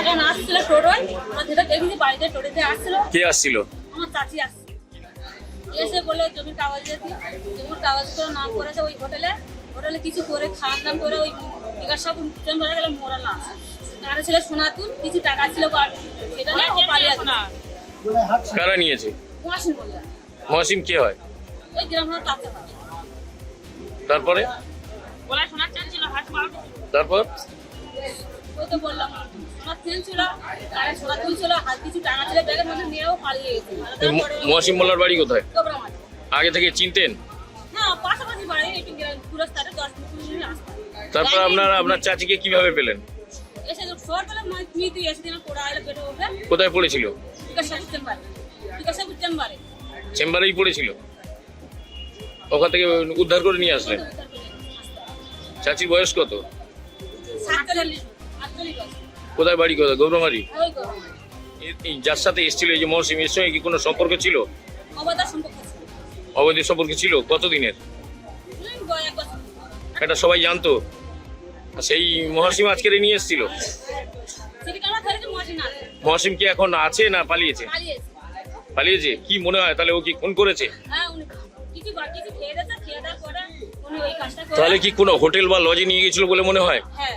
আমার না আসছিল টোটোয় আমার যেটা দেখেছি বাড়িতে টোটোতে আসছিল। কে আসছিল? আমার চাচি আসছিল। এসে বলে জমির কাগজ জমির কাগজগুলো নাম করেছে ওই হোটেলে। হোটেলে কিছু করে খাওয়ান দাম করে ওই বিকাশ সব উচ্চারণ করে গেলে মোরাল আছে তারা ছিল সোনাতুন কিছু টাকা ছিল সেটা না ও পালিয়ে কারা নিয়েছে? মহাসিম বললাম মহাসিন কে হয়? ওই গ্রামের কাছে তারপরে? তারপর? ওই তো বললাম চেন ছিল তুল ছিল হাত কিছু টাকা ছিল ব্যাগের মধ্যে নিয়েও পালিয়ে গেছে। মহসিম মোল্লার বাড়ি কোথায়? আগে থেকে চিনতেন? তারপর আপনার আপনার চাচিকে কীভাবে পেলেন? কোথায় পড়েছিল? চেম্বারেই পড়েছিল? ওখান থেকে উদ্ধার করে নিয়ে আসলেন? চাচির বয়স কত? কোথায় বাড়ি কোথায়? গৌরমারি যার সাথে এসেছিল এই যে মহসিম এর সঙ্গে কি কোনো সম্পর্ক ছিল? অবৈধ সম্পর্ক ছিল। কতদিনের? এটা সবাই জানতো। সেই মহসিম আজকে নিয়ে এসেছিল? মহসিম কি এখন আছে না পালিয়েছে? পালিয়েছে। কি মনে হয়? তাহলে ও কি খুন করেছে? হ্যাঁ তাহলে কি কোনো হোটেল বা লজে নিয়ে গেছিল বলে মনে হয়? হ্যাঁ।